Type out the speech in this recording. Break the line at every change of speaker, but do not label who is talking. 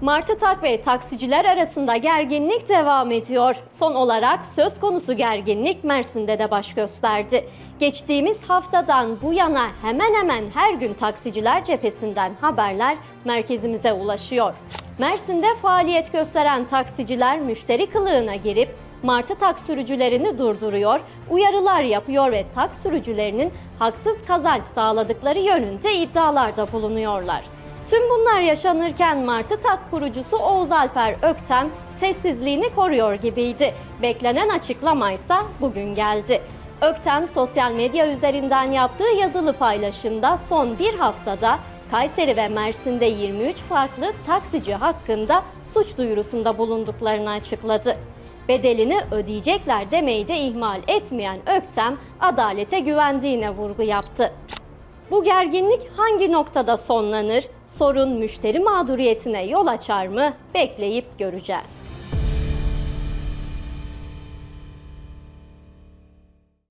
Martı Tak ve taksiciler arasında gerginlik devam ediyor. Son olarak söz konusu gerginlik Mersin'de de baş gösterdi. Geçtiğimiz haftadan bu yana hemen hemen her gün taksiciler cephesinden haberler merkezimize ulaşıyor. Mersin'de faaliyet gösteren taksiciler müşteri kılığına girip Martı tak sürücülerini durduruyor, uyarılar yapıyor ve tak sürücülerinin haksız kazanç sağladıkları yönünde iddialarda bulunuyorlar. Tüm bunlar yaşanırken Martı Tak kurucusu Oğuz Alper Öktem sessizliğini koruyor gibiydi. Beklenen açıklamaysa bugün geldi. Öktem sosyal medya üzerinden yaptığı yazılı paylaşımda son bir haftada Kayseri ve Mersin'de 23 farklı taksici hakkında suç duyurusunda bulunduklarını açıkladı. Bedelini ödeyecekler demeyi de ihmal etmeyen Öktem adalete güvendiğine vurgu yaptı. Bu gerginlik hangi noktada sonlanır? Sorun müşteri mağduriyetine yol açar mı? Bekleyip göreceğiz.